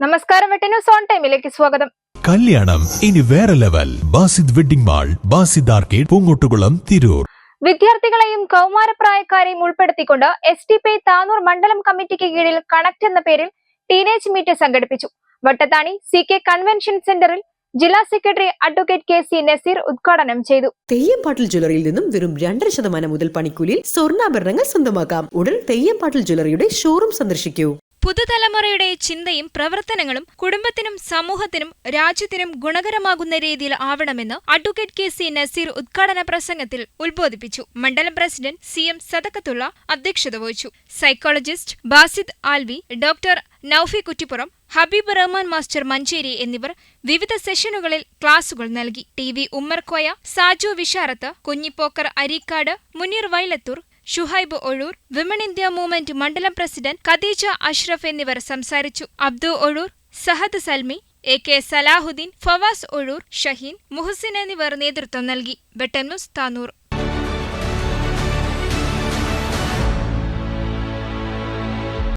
വെട്ടന്യൂസ് on ടൈമിലേക്ക് സ്വാഗതം. കല്യാണം ഇനി വേറെ level. Basid wedding mall Basid arcade Poongottukulam Tirur. വിദ്യാർത്ഥികളെയും കൗമാരപ്രായക്കാരെയും ഉൾപ്പെടുത്തിക്കൊണ്ട് എസ് ടി പി താനൂർ മണ്ഡലം കമ്മിറ്റിക്ക് കീഴിൽ കണക്ട് എന്ന പേരിൽ ടീനേജ് മീറ്റ് സംഘടിപ്പിച്ചു. വട്ടത്താണി സി കെ കൺവെൻഷൻ സെന്ററിൽ ജില്ലാ secretary advocate K C Naseer ഉദ്ഘാടനം ചെയ്തു. തെയ്യംപാട്ടിൽ ജ്വല്ലറിയിൽ നിന്നും വെറും രണ്ടര ശതമാനം മുതൽ പണിക്കൂലിയിൽ സ്വർണാഭരണങ്ങൾ സ്വന്തമാക്കാം. ഉടൻ തെയ്യംപാട്ടിൽ ജ്വല്ലറിയുടെ ഷോറൂം സന്ദർശിക്കൂ. പുതുതലമുറയുടെ ചിന്തയും പ്രവർത്തനങ്ങളും കുടുംബത്തിനും സമൂഹത്തിനും രാജ്യത്തിനും ഗുണകരമാകുന്ന രീതിയിൽ ആവണമെന്ന് അഡ്വക്കേറ്റ് കെ സി നസീർ ഉദ്ഘാടന പ്രസംഗത്തിൽ ഉത്ബോധിപ്പിച്ചു. മണ്ഡലം പ്രസിഡന്റ് സി എം സദക്കത്തുള്ള അധ്യക്ഷത വഹിച്ചു. Psychologist Basid Alvi doctor Naufi Kuttippuram Habeeb Rahman master Manjeri എന്നിവർ വിവിധ സെഷനുകളിൽ ക്ലാസുകൾ നൽകി. T V Ummerkoya Saju Visharath Kunhipokker Areekkad Muneer Vailathur Shuhaib Ozhur women India movement മണ്ഡലം പ്രസിഡന്റ് ഖദീജ അഷ്റഫ് എന്നിവർ സംസാരിച്ചു. അബ്ദു ഒഴൂർ സഹദ് സൽമി എ കെ സലാഹുദ്ദീൻ ഫവാസ് ഒഴൂർ ഷഹീൻ മുഹസിൻ എന്നിവർ നേതൃത്വം നൽകി. ന്യൂസ് താനൂർ.